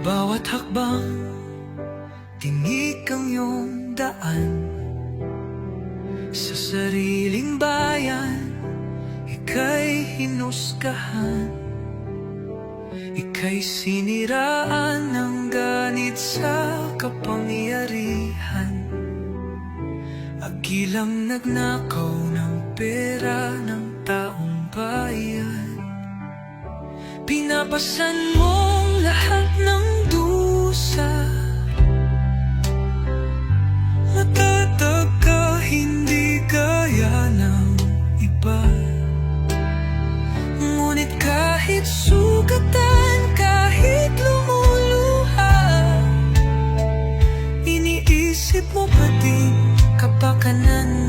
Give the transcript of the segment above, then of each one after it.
Bawat hakbang Tinik ang iyong daan. Sa sariling bayan Ika'y hinusgahan. Ika'y siniraan ng ganit sa kapangyarihan. Agilang nagnakaw ng pera ng taong bayan. Pinapasan mong kahit sugatan, kahit lumuluha Iniisip mo pa din kapakanan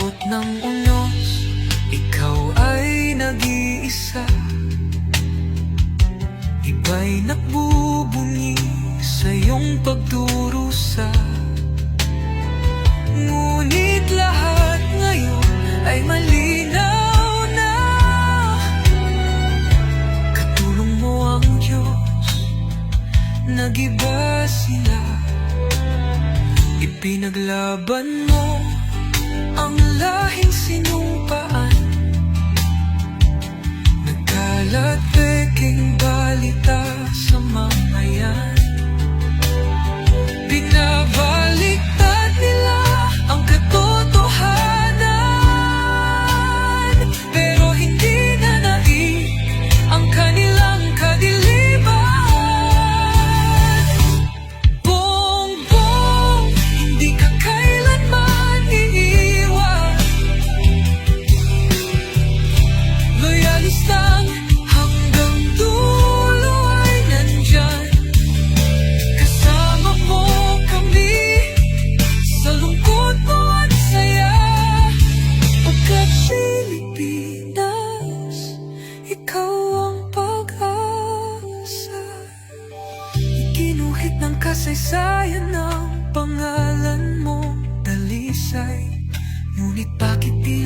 laot ng unos, ikaw ay nag-iisa. Iba'y nagbubunyi sa iyong pagdurusa Ngunit lahat ngayon ay malinaw na. Katulong mo ang Diyos, nagiba sila. Ipinaglaban mo ang lahing sinumpaan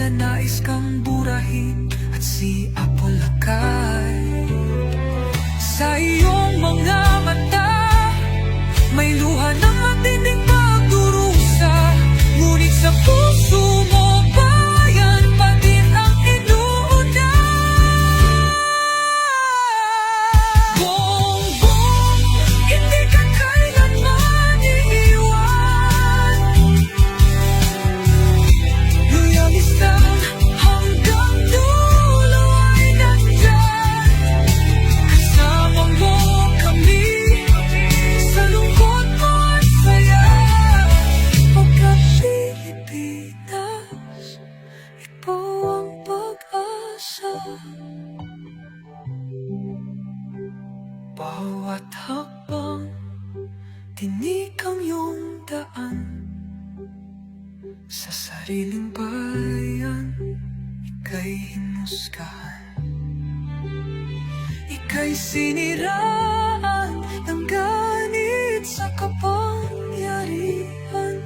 tila nais kang burahin At si Sa Bawat hakbang, tinik ang iyong daan Sa sariling bayan, ika'y hinusgahan. Ika'y siniraan ng ganit sa kapangyarihan.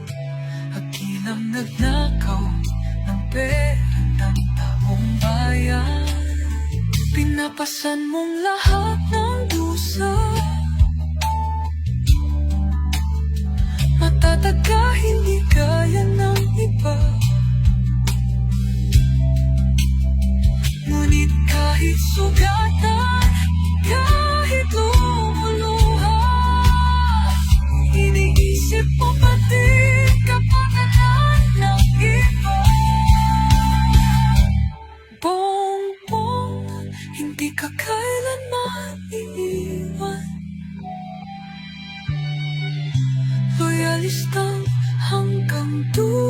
Hakilang nagnakaw ng pera ng taong bayan. Pinapasan mong lahat ng dusa Matatag ka, hindi kaya ng iba. Ngunit kahit sugatan, kahit lumuluha Iniisip mo pati kapakanan ng iba. Bongbong, hindi ka kaya tout.